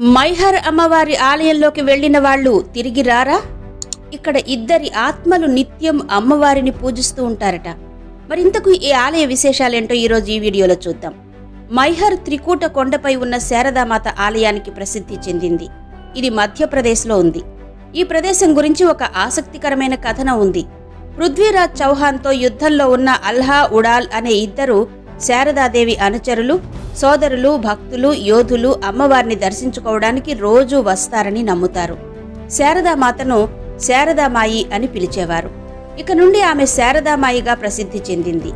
మైహర్ అమ్మవారి ఆలయంలోకి వెళ్ళిన వాళ్ళు తిరిగి రారా? ఇక్కడ ఇద్దరి ఆత్మలు నిత్యం అమ్మవారిని పూజిస్తూ ఉంటారట. మరింతకు ఈ ఆలయ విశేషాలేంటో ఈరోజు ఈ వీడియోలో చూద్దాం. మైహర్ త్రికూట కొండపై ఉన్న శారదామాత ఆలయానికి ప్రసిద్ధి చెందింది. ఇది మధ్యప్రదేశ్లో ఉంది. ఈ ప్రదేశం గురించి ఒక ఆసక్తికరమైన కథనం ఉంది. పృథ్వీరాజ్ చౌహాన్తో యుద్ధంలో ఉన్న అల్హా ఉడాల్ అనే ఇద్దరు శారదాదేవి అనుచరులు సోదరులు భక్తులు యోధులు అమ్మవారిని దర్శించుకోవడానికి రోజూ వస్తారని నమ్ముతారు. శారదామాతను శారదామాయి అని పిలిచేవారు. ఇక నుండి ఆమె శారదామాయిగా ప్రసిద్ధి చెందింది.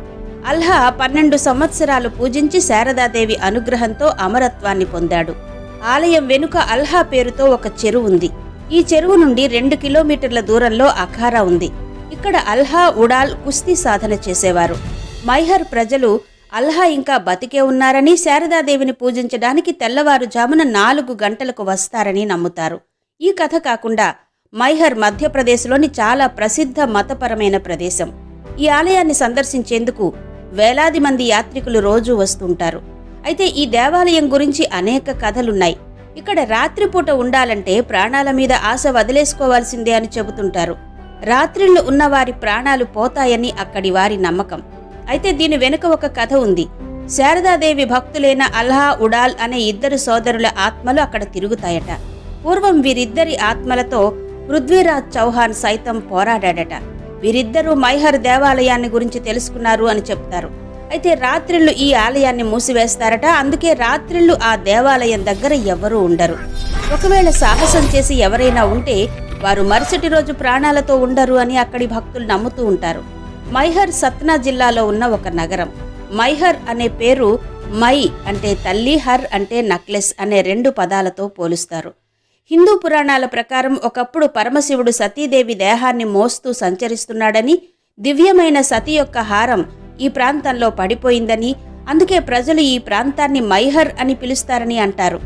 అల్హా పన్నెండు సంవత్సరాలు పూజించి శారదాదేవి అనుగ్రహంతో అమరత్వాన్ని పొందాడు. ఆలయం వెనుక అల్హా పేరుతో ఒక చెరువు ఉంది. ఈ చెరువు నుండి రెండు కిలోమీటర్ల దూరంలో అఖారా ఉంది. ఇక్కడ అల్హా ఉడాల్ కుస్తీ సాధన చేసేవారు. మైహర్ ప్రజలు అల్హా ఇంకా బతికే ఉన్నారని శారదాదేవిని పూజించడానికి తెల్లవారుజామున నాలుగు గంటలకు వస్తారని నమ్ముతారు. ఈ కథ కాకుండా మైహర్ మధ్యప్రదేశ్లోని చాలా ప్రసిద్ధ మతపరమైన ప్రదేశం. ఈ ఆలయాన్ని సందర్శించేందుకు వేలాది మంది యాత్రికులు రోజూ వస్తుంటారు. అయితే ఈ దేవాలయం గురించి అనేక కథలున్నాయి. ఇక్కడ రాత్రిపూట ఉండాలంటే ప్రాణాల మీద ఆశ వదిలేసుకోవాల్సిందే అని చెబుతుంటారు. రాత్రిళ్ళు ఉన్నవారి ప్రాణాలు పోతాయని అక్కడి వారి నమ్మకం. అయితే దీని వెనుక ఒక కథ ఉంది. శారదాదేవి భక్తులైన అల్హా ఉడాల్ అనే ఇద్దరు సోదరుల ఆత్మలు అక్కడ తిరుగుతాయట. పూర్వం వీరిద్దరి ఆత్మలతో పృథ్వీరాజ్ చౌహాన్ సైతం పోరాడాడట. వీరిద్దరూ మైహర్ దేవాలయాన్ని గురించి తెలుసుకున్నారు అని చెప్తారు. అయితే రాత్రిళ్ళు ఈ ఆలయాన్ని మూసివేస్తారట. అందుకే రాత్రిళ్ళు ఆ దేవాలయం దగ్గర ఎవరూ ఉండరు. ఒకవేళ సాహసం చేసి ఎవరైనా ఉంటే వారు మరుసటి రోజు ప్రాణాలతో ఉండరు అని అక్కడి భక్తులు నమ్ముతూ ఉంటారు. మైహర్ సత్నా జిల్లాలో ఉన్న ఒక నగరం. మైహర్ అనే పేరు మై అంటే తల్లి హర్ అంటే నక్లెస్ అనే రెండు పదాలతో పోలుస్తారు. హిందూ పురాణాల ప్రకారం ఒకప్పుడు పరమశివుడు సతీదేవి దేహాన్ని మోస్తూ సంచరిస్తున్నాడని దివ్యమైన సతి యొక్క హారం ఈ ప్రాంతంలో పడిపోయిందని అందుకే ప్రజలు ఈ ప్రాంతాన్ని మైహర్ అని పిలుస్తారని అంటారు.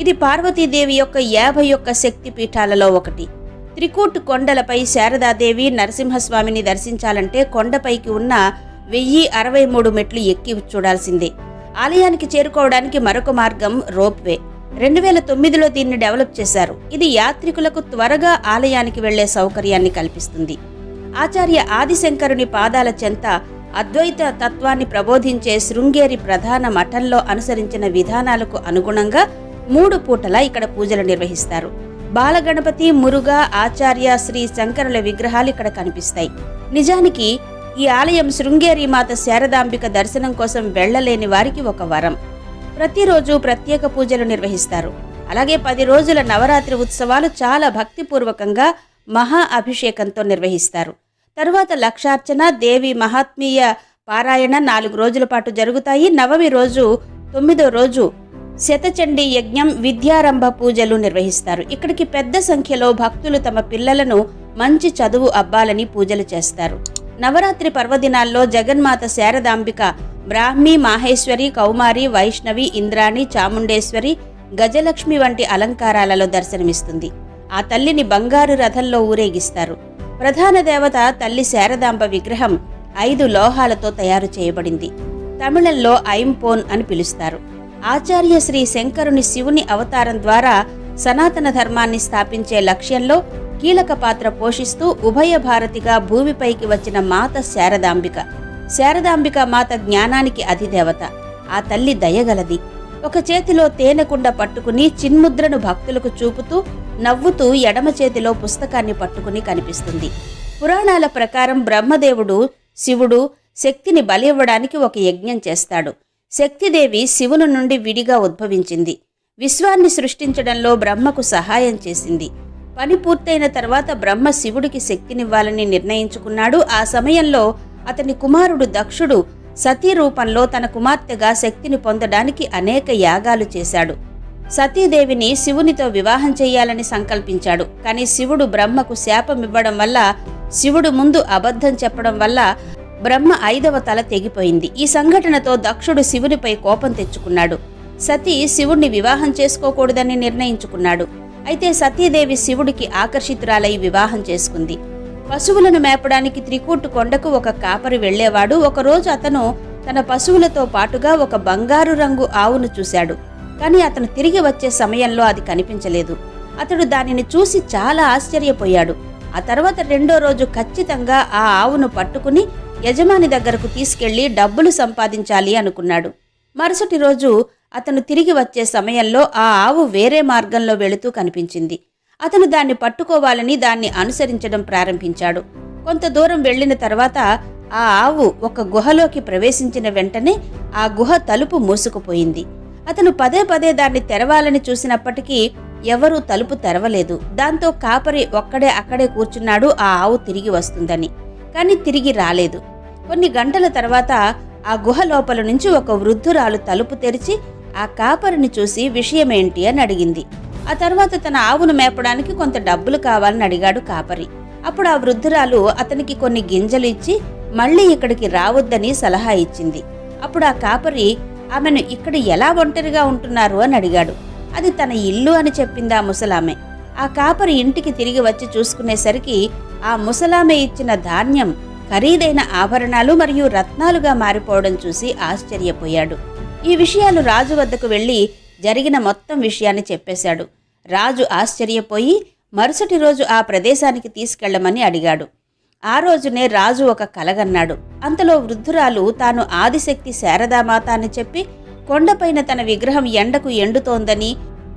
ఇది పార్వతీదేవి యొక్క యాభై ఒక్క శక్తి పీఠాలలో ఒకటి. త్రికూట్ కొండలపై శారదాదేవి నరసింహస్వామిని దర్శించాలంటే కొండపైకి ఉన్న వెయ్యి అరవై మూడు మెట్లు ఎక్కి చూడాల్సిందే. ఆలయానికి చేరుకోవడానికి మరొక మార్గం రోప్వే. రెండు వేల తొమ్మిదిలో దీన్ని డెవలప్ చేశారు. ఇది యాత్రికులకు త్వరగా ఆలయానికి వెళ్ళే సౌకర్యాన్ని కల్పిస్తుంది. ఆచార్య ఆదిశంకరుని పాదాల చెంత అద్వైత తత్వాన్ని ప్రబోధించే శృంగేరి ప్రధాన మఠంలో అనుసరించిన విధానాలకు అనుగుణంగా మూడు పూటలా ఇక్కడ పూజలు నిర్వహిస్తారు. బాలగణపతి మురుగా ఆచార్య శ్రీ శంకరుల విగ్రహాలు ఇక్కడ కనిపిస్తాయి. నిజానికి ఈ ఆలయం శృంగేరి మాత శారదాంబిక దర్శనం కోసం వెళ్ళలేని వారికి ఒక వరం. ప్రతిరోజు ప్రత్యేక పూజలు నిర్వహిస్తారు. అలాగే పది రోజుల నవరాత్రి ఉత్సవాలు చాలా భక్తిపూర్వకంగా మహా అభిషేకంతో నిర్వహిస్తారు. తరువాత లక్షార్చన దేవి మహాత్మీయ పారాయణ నాలుగు రోజుల పాటు జరుగుతాయి. నవమి రోజు తొమ్మిదో రోజు శతచండీ యజ్ఞం విద్యారంభ పూజలు నిర్వహిస్తారు. ఇక్కడికి పెద్ద సంఖ్యలో భక్తులు తమ పిల్లలను మంచి చదువు అబ్బాలని పూజలు చేస్తారు. నవరాత్రి పర్వదినాల్లో జగన్మాత శారదాంబిక బ్రాహ్మి మాహేశ్వరి కౌమారి వైష్ణవి ఇంద్రాణి చాముండేశ్వరి గజలక్ష్మి వంటి అలంకారాలలో దర్శనమిస్తుంది. ఆ తల్లిని బంగారు రథంలో ఊరేగిస్తారు. ప్రధాన దేవత తల్లి శారదాంబ విగ్రహం ఐదు లోహాలతో తయారు చేయబడింది. తమిళంలో ఐంపోన్ అని పిలుస్తారు. ఆచార్య శ్రీ శంకరుని శివుని అవతారం ద్వారా సనాతన ధర్మాన్ని స్థాపించే లక్ష్యంలో కీలక పాత్ర పోషిస్తూ ఉభయ భారతిగా భూమిపైకి వచ్చిన మాత శారదాంబిక. శారదాంబిక మాత జ్ఞానానికి అధిదేవత. ఆ తల్లి దయగలది. ఒక చేతిలో తేనెకుండ పట్టుకుని చిన్ముద్రను భక్తులకు చూపుతూ నవ్వుతూ ఎడమ చేతిలో పుస్తకాన్ని పట్టుకుని కనిపిస్తుంది. పురాణాల ప్రకారం బ్రహ్మదేవుడు శివుడు శక్తిని బలివ్వడానికి ఒక యజ్ఞం చేస్తాడు. శక్తిదేవి శివుని నుండి విడిగా ఉద్భవించింది. విశ్వాన్ని సృష్టించడంలో బ్రహ్మకు సహాయం చేసింది. పని పూర్తయిన తర్వాత బ్రహ్మ శివుడికి శక్తినివ్వాలని నిర్ణయించుకున్నాడు. ఆ సమయంలో అతని కుమారుడు దక్షుడు సతీ రూపంలో తన కుమార్తెగా శక్తిని పొందడానికి అనేక యాగాలు చేశాడు. సతీదేవిని శివునితో వివాహం చేయాలని సంకల్పించాడు. కానీ శివుడు బ్రహ్మకు శాపమివ్వడం వల్ల శివుడు ముందు అబద్ధం చెప్పడం వల్ల బ్రహ్మ ఐదవ తల తెగిపోయింది. ఈ సంఘటనతో దక్షుడు శివునిపై కోపం తెచ్చుకున్నాడు. సతీ శివుణ్ణి వివాహం చేసుకోకూడదని నిర్ణయించుకున్నాడు. అయితే సతీదేవి శివుడికి ఆకర్షితురాలై వివాహం చేసుకుంది. పశువులను మేపడానికి త్రికూటు కొండకు ఒక కాపరి వెళ్ళేవాడు ఒకరోజు అతను తన పశువులతో పాటుగా ఒక బంగారు రంగు ఆవును చూశాడు. కానీ అతను తిరిగి వచ్చే సమయంలో అది కనిపించలేదు. అతడు దానిని చూసి చాలా ఆశ్చర్యపోయాడు. ఆ తర్వాత రెండో రోజు ఖచ్చితంగా ఆ ఆవును పట్టుకుని యజమాని దగ్గరకు తీసుకెళ్ళి డబ్బులు సంపాదించాలి అనుకున్నాడు. మరుసటి రోజు అతను తిరిగి వచ్చే సమయంలో ఆ ఆవు వేరే మార్గంలో వెళుతూ కనిపించింది. అతను దాన్ని పట్టుకోవాలని దాన్ని అనుసరించడం ప్రారంభించాడు. కొంత దూరం వెళ్ళిన తర్వాత ఆ ఆవు ఒక గుహలోకి ప్రవేశించిన వెంటనే ఆ గుహ తలుపు మూసుకుపోయింది. అతను పదే పదే దాన్ని తెరవాలని చూసినప్పటికీ ఎవరూ తలుపు తెరవలేదు. దాంతో కాపరి ఒక్కడే అక్కడే కూర్చున్నాడు ఆ ఆవు తిరిగి వస్తుందని. కానీ తిరిగి రాలేదు. కొన్ని గంటల తర్వాత ఆ గుహ లోపల నుంచి ఒక వృద్ధురాలు తలుపు తెరిచి ఆ కాపరిని చూసి విషయమేంటి అని అడిగింది. ఆ తర్వాత తన ఆవును మేపడానికి కొంత డబ్బులు కావాలని అడిగాడు కాపరి. అప్పుడు ఆ వృద్ధురాలు అతనికి కొన్ని గింజలు ఇచ్చి మళ్ళీ ఇక్కడికి రావద్దని సలహా ఇచ్చింది. అప్పుడు ఆ కాపరి ఆమెను ఇక్కడ ఎలా ఒంటరిగా ఉంటున్నారు? అని అడిగాడు. అది తన ఇల్లు అని చెప్పింది ఆ ముసలామె. ఆ కాపరి ఇంటికి తిరిగి వచ్చి చూసుకునేసరికి ఆ ముసలామె ఇచ్చిన ధాన్యం ఖరీదైన ఆభరణాలు మరియు రత్నాలుగా మారిపోవడం చూసి ఆశ్చర్యపోయాడు. ఈ విషయాలు రాజు వద్దకు వెళ్ళి జరిగిన మొత్తం విషయాన్ని చెప్పేశాడు. రాజు ఆశ్చర్యపోయి మరుసటి రోజు ఆ ప్రదేశానికి తీసుకెళ్ళమని అడిగాడు. ఆ రోజునే రాజు ఒక కలగన్నాడు. అంతలో వృద్ధురాలు తాను ఆదిశక్తి శారదామాత అని చెప్పి కొండపైన తన విగ్రహం ఎండకు ఎండుతోందని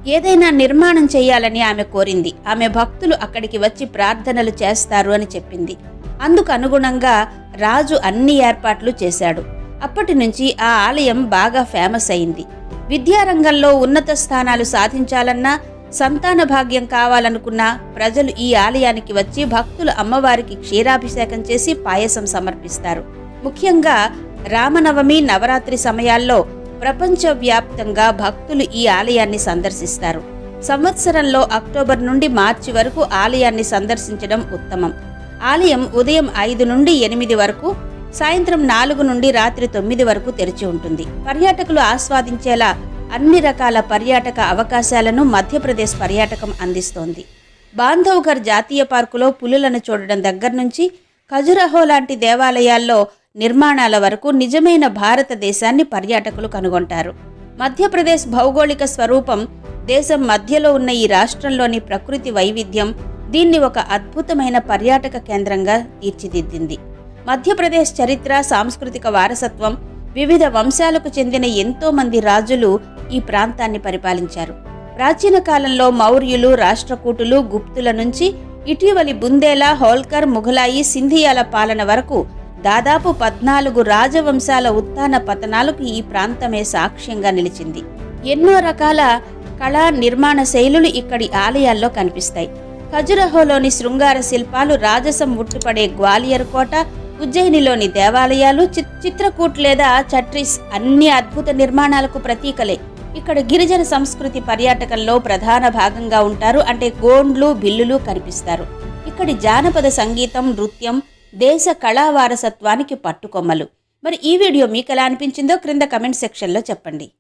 ఏదైనా నిర్మాణం చేయాలని ఆమె కోరింది. ఆమె భక్తులు అక్కడికి వచ్చి ప్రార్థనలు చేస్తారు అని చెప్పింది. అందుకు అనుగుణంగా రాజు అన్ని ఏర్పాట్లు చేశాడు. అప్పటి నుంచి ఆ ఆలయం బాగా ఫేమస్ అయింది. విద్యారంగంలో ఉన్నత స్థానాలు సాధించాలన్నా సంతాన భాగ్యం కావాలనుకున్నా ప్రజలు ఈ ఆలయానికి వచ్చి భక్తులు అమ్మవారికి క్షీరాభిషేకం చేసి పాయసం సమర్పిస్తారు. ముఖ్యంగా రామనవమి నవరాత్రి సమయాల్లో ప్రపంచవ్యాప్తంగా భక్తులు ఈ ఆలయాన్ని సందర్శిస్తారు. సంవత్సరంలో అక్టోబర్ నుండి మార్చి వరకు ఆలయాన్ని సందర్శించడం ఉత్తమం. ఆలయం ఉదయం ఐదు నుండి ఎనిమిది వరకు సాయంత్రం నాలుగు నుండి రాత్రి తొమ్మిది వరకు తెరిచి ఉంటుంది. పర్యాటకులు ఆస్వాదించేలా అన్ని రకాల పర్యాటక అవకాశాలను మధ్యప్రదేశ్ పర్యాటకం అందిస్తోంది. బాంధవ్ఘర్ జాతీయ పార్కులో పులులను చూడడం దగ్గర నుంచి ఖజురహో లాంటి దేవాలయాల్లో నిర్మాణాల వరకు నిజమైన భారతదేశాన్ని పర్యాటకులు కనుగొంటారు. మధ్యప్రదేశ్ భౌగోళిక స్వరూపం దేశం మధ్యలో ఉన్న ఈ రాష్ట్రంలోని ప్రకృతి వైవిధ్యం దీన్ని ఒక అద్భుతమైన పర్యాటక కేంద్రంగా తీర్చిదిద్దింది. మధ్యప్రదేశ్ చరిత్ర సాంస్కృతిక వారసత్వం వివిధ వంశాలకు చెందిన ఎంతో మంది రాజులు ఈ ప్రాంతాన్ని పరిపాలించారు. ప్రాచీన కాలంలో మౌర్యులు రాష్ట్రకూటులు గుప్తుల నుంచి ఇటీవలి బుందేలా హోల్కర్ ముఘలాయి సింధియాల పాలన వరకు దాదాపు పద్నాలుగు రాజవంశాల ఉత్థాన పతనాలకు ఈ ప్రాంతమే సాక్ష్యంగా నిలిచింది. ఎన్నో రకాల కళా నిర్మాణ శైలులు ఇక్కడి ఆలయాల్లో కనిపిస్తాయి. ఖజురహోలోని శృంగార శిల్పాలు రాజసం ఉట్టుపడే గ్వాలియర్ కోట ఉజ్జయినిలోని దేవాలయాలు చిత్- చిత్రకూట్ లేదా చట్రిస్ అన్ని అద్భుత నిర్మాణాలకు ప్రతీకలే. ఇక్కడ గిరిజన సంస్కృతి పర్యాటకంలో ప్రధాన భాగంగా ఉంటారు అంటే గోండ్లు బిల్లులు కనిపిస్తారు. ఇక్కడి జానపద సంగీతం నృత్యం దేశ కళా వారసత్వానికి పట్టుకొమ్మలు. మరి ఈ వీడియో మీకు ఎలా అనిపించిందో క్రింద కమెంట్ సెక్షన్లో చెప్పండి.